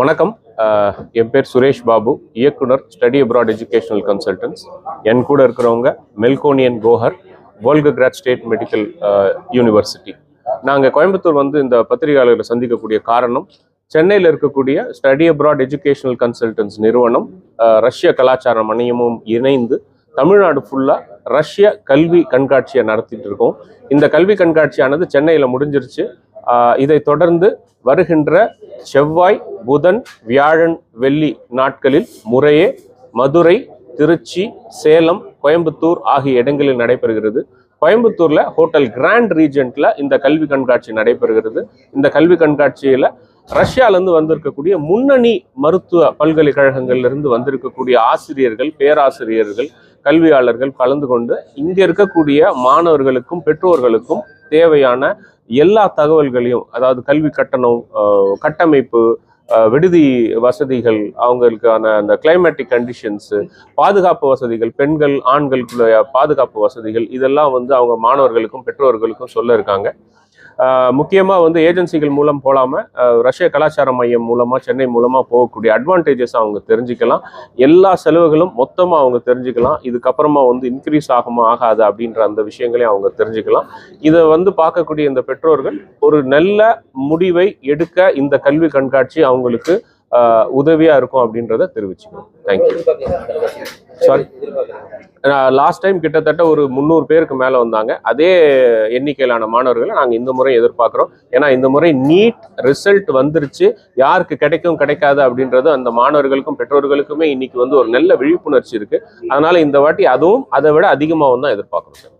வணக்கம். என் பேர் சுரேஷ் பாபு இயக்குனர் ஸ்டடி அப்ராட் எஜுகேஷனல் கன்சல்டன்ஸ் என் கூட இருக்கிறவங்க Melkonian Gohar Volgograd state medical university. நாங்கள் கோயம்புத்தூர் வந்து இந்த பத்திரிகையாளர்களை சந்திக்கக்கூடிய காரணம் சென்னையில் இருக்கக்கூடிய ஸ்டடி அப்ராட் எஜுகேஷனல் கன்சல்டன்ஸ் நிறுவனம் ரஷ்ய கலாச்சார மணியமும் இணைந்து தமிழ்நாடு ஃபுல்லாக ரஷ்ய கல்வி கண்காட்சியை நடத்திட்டு இருக்கோம். இந்த கல்வி கண்காட்சியானது சென்னையில் முடிஞ்சிருச்சு. இதை தொடர்ந்து வருகின்ற செவ்வாய் புதன் வியாழன் வெள்ளி நாட்களில் முறையே மதுரை திருச்சி சேலம் கோயம்புத்தூர் ஆகிய இடங்களில் நடைபெறுகிறது. கோயம்புத்தூர்ல ஹோட்டல் கிராண்ட் ரீஜென்ட்ல இந்த கல்வி கண்காட்சி நடைபெறுகிறது. இந்த கல்வி கண்காட்சியில ரஷ்யால இருந்து வந்திருக்கக்கூடிய முன்னணி மருத்துவ பல்கலைக்கழகங்கள்ல இருந்து வந்திருக்கக்கூடிய ஆசிரியர்கள் பேராசிரியர்கள் கல்வியாளர்கள் கலந்து கொண்டு இங்க இருக்கக்கூடிய மாணவர்களுக்கும் பெற்றோர்களுக்கும் தேவையான எல்லா தகவல்களையும் அதாவது கல்வி கட்டணம் கட்டமைப்பு விடுதி வசதிகள் அவங்களுக்கான அந்த கிளைமேட்டிக் கண்டிஷன்ஸு பாதுகாப்பு வசதிகள் பெண்கள் ஆண்களுக்குள்ள பாதுகாப்பு வசதிகள் இதெல்லாம் வந்து அவங்க மாணவர்களுக்கும் பெற்றோர்களுக்கும் சொல்ல இருக்காங்க. முக்கியமாக வந்து ஏஜென்சிகள் மூலம் போகாமல் ரஷ்ய கலாச்சார மையம் மூலமாக சென்னை மூலமாக போகக்கூடிய அட்வான்டேஜஸ் அவங்க தெரிஞ்சுக்கலாம். எல்லா செலவுகளும் மொத்தமாக அவங்க தெரிஞ்சுக்கலாம். இதுக்கப்புறமா வந்து இன்க்ரீஸ் ஆகுமா ஆகாது அப்படின்ற அந்த விஷயங்களையும் அவங்க தெரிஞ்சுக்கலாம். இதை வந்து பார்க்கக்கூடிய இந்த பெற்றோர்கள் ஒரு நல்ல முடிவை எடுக்க இந்த கல்வி கண்காட்சி அவங்களுக்கு உதவியாக உதவியா இருக்கும் அப்படின்றத தெரிவிச்சுக்கணும். Thank you sorry last time கிட்டத்தட்ட ஒரு முந்நூறு பேருக்கு மேலே வந்தாங்க. அதே எண்ணிக்கையிலான மாணவர்களை நாங்கள் இந்த முறை எதிர்பார்க்குறோம். ஏன்னா இந்த முறை நீட் ரிசல்ட் வந்துருச்சு. யாருக்கு கிடைக்கும் கிடைக்காது அப்படின்றது அந்த மாணவர்களுக்கும் பெற்றோர்களுக்குமே இன்னைக்கு வந்து ஒரு நல்ல விழிப்புணர்ச்சி இருக்கு. அதனால இந்த வாட்டி அதுவும் அதை விட அதிகமாகவும் தான் எதிர்பார்க்குறோம். சார்